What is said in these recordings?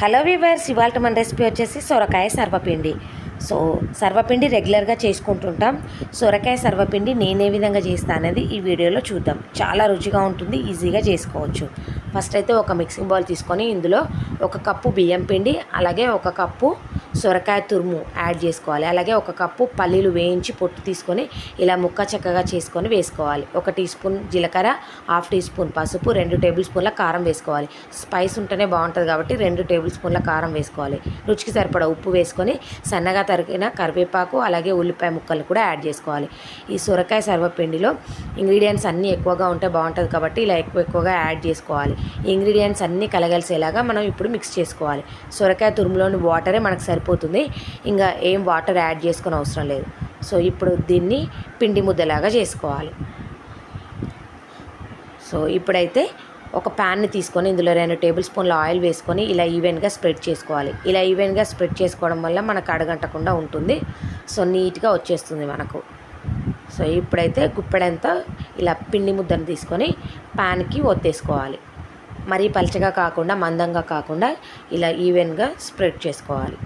Hello weavers ఇవాళ మన recipe వచ్చేసి సొరకాయ సర్వపిండి. సో సర్వపిండి రెగ్యులర్గా చేసుకుంటుంటాం. సొరకాయ సర్వపిండి నేను ఏ విధంగా చేస్తాను అనేది ఈ వీడియోలో చూద్దాం. చాలా రుచిగా ఉంటుంది ఈజీగా చేసుకోవచ్చు. ఫస్ట్ అయితే ఒక మిక్సింగ్ బౌల్ తీసుకొని ఇందులో ఒక కప్పు బియ్యం పిండి అలాగే ఒక కప్పు సొరకాయ తురుము యాడ్ చేసుకోవాలి. అలాగే ఒక కప్పు పల్లీలు వేయించి పొట్టు తీసుకొని ఇలా ముక్క చక్కగా చేసుకొని వేసుకోవాలి. ఒక టీ స్పూన్ జీలకర్ర హాఫ్ టీ స్పూన్ పసుపు రెండు టేబుల్ స్పూన్ల కారం వేసుకోవాలి. స్పైస్ ఉంటేనే బాగుంటుంది కాబట్టి రెండు టేబుల్ స్పూన్ల కారం వేసుకోవాలి. రుచికి సరిపడా ఉప్పు వేసుకొని సన్నగా తరిగిన కరివేపాకు అలాగే ఉల్లిపాయ ముక్కలు కూడా యాడ్ చేసుకోవాలి. ఈ సొరకాయ సర్వపిండిలో ఇంగ్రీడియంట్స్ అన్నీ ఎక్కువగా ఉంటే బాగుంటుంది కాబట్టి ఇలా ఎక్కువ ఎక్కువగా యాడ్ చేసుకోవాలి. ఇంగ్రీడియంట్స్ అన్నీ కలగలిసేలాగా మనం ఇప్పుడు మిక్స్ చేసుకోవాలి. సొరకాయ తురుములోని వాటరే మనకు సరిపోతుంది. ఇంకా ఏం వాటర్ యాడ్ చేసుకొని అవసరం లేదు. సో ఇప్పుడు దీన్ని పిండి ముద్దలాగా చేసుకోవాలి. సో ఇప్పుడైతే ఒక ప్యాన్ని తీసుకొని ఇందులో రెండు టేబుల్ స్పూన్ల ఆయిల్ వేసుకొని ఇలా ఈవెన్గా స్ప్రెడ్ చేసుకోవాలి. ఇలా ఈవెన్గా స్ప్రెడ్ చేసుకోవడం వల్ల మనకు అడగంటకుండా ఉంటుంది. సో నీట్గా వచ్చేస్తుంది మనకు. సో ఇప్పుడైతే గుప్పెడంతా ఇలా పిండి ముద్దను తీసుకొని ప్యాన్కి ఒత్తేసుకోవాలి. మరీ పలచగా కాకుండా మందంగా కాకుండా ఇలా ఈవెన్గా స్ప్రెడ్ చేసుకోవాలి.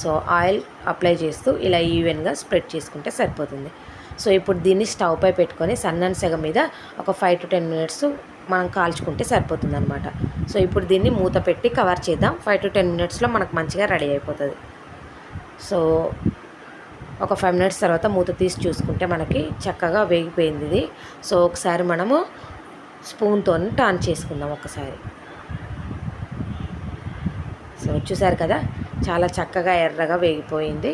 సో ఆయిల్ అప్లై చేస్తూ ఇలా ఈవెన్గా స్ప్రెడ్ చేసుకుంటే సరిపోతుంది. సో ఇప్పుడు దీన్ని స్టవ్ పై పెట్టుకొని సన్నని సెగ మీద ఒక ఫైవ్ టు టెన్ మినిట్స్ మనం కాల్చుకుంటే సరిపోతుంది అనమాట సో ఇప్పుడు దీన్ని మూత పెట్టి కవర్ చేద్దాం. ఫైవ్ టు టెన్ మినిట్స్లో మనకు మంచిగా రెడీ అయిపోతుంది. సో ఒక ఫైవ్ మినిట్స్ తర్వాత మూత తీసి చూసుకుంటే మనకి చక్కగా వేగిపోయింది ఇది. సో ఒకసారి మనము స్పూన్తో టర్న్ చేసుకుందాం ఒకసారి. సో చూసారు కదా? చాలా చక్కగా ఎర్రగా వేగిపోయింది.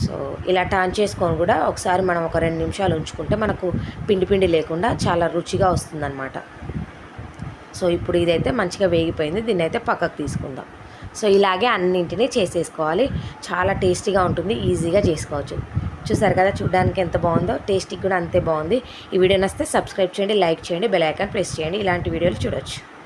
సో ఇలా టర్న్ చేసుకొని కూడా ఒకసారి మనం ఒక రెండు నిమిషాలు ఉంచుకుంటే మనకు పిండి పిండి లేకుండా చాలా రుచిగా వస్తుందన్నమాట. సో ఇప్పుడు ఇదైతే మంచిగా వేగిపోయింది. దీన్ని అయితే పక్కకు తీసుకుందాం. సో ఇలాగే అన్నింటినీ చేసేసుకోవాలి. చాలా టేస్టీగా ఉంటుంది. ఈజీగా చేసుకోవచ్చు. చూసారు కదా చూడడానికి ఎంత బాగుందో. టేస్టీకి కూడా అంతే బాగుంది. ఈ వీడియో నచ్చితే సబ్స్క్రైబ్ చేయండి లైక్ చేయండి బెల్ ఐకాన్ ప్రెస్ చేయండి. ఇలాంటి వీడియోలు చూడొచ్చు.